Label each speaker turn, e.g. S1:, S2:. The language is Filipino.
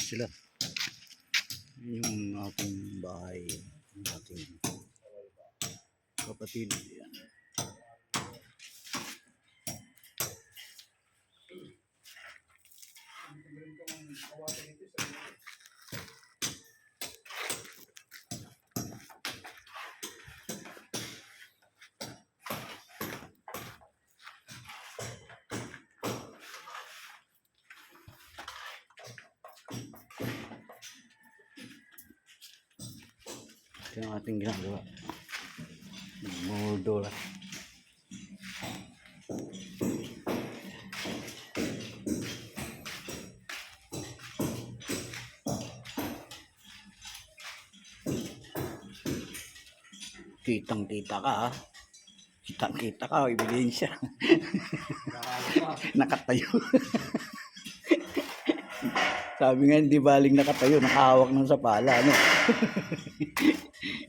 S1: sila. Yung ating bahay. Yung ating kapatid. Yan. Ito yung ating ginagawa. Murdo lang. Kitang kita ka ha. Kitang kita ka, ebidensya. Nakatayo. Sabi nga, hindi baling nakatayo, nakahawak ng sa pala, ano?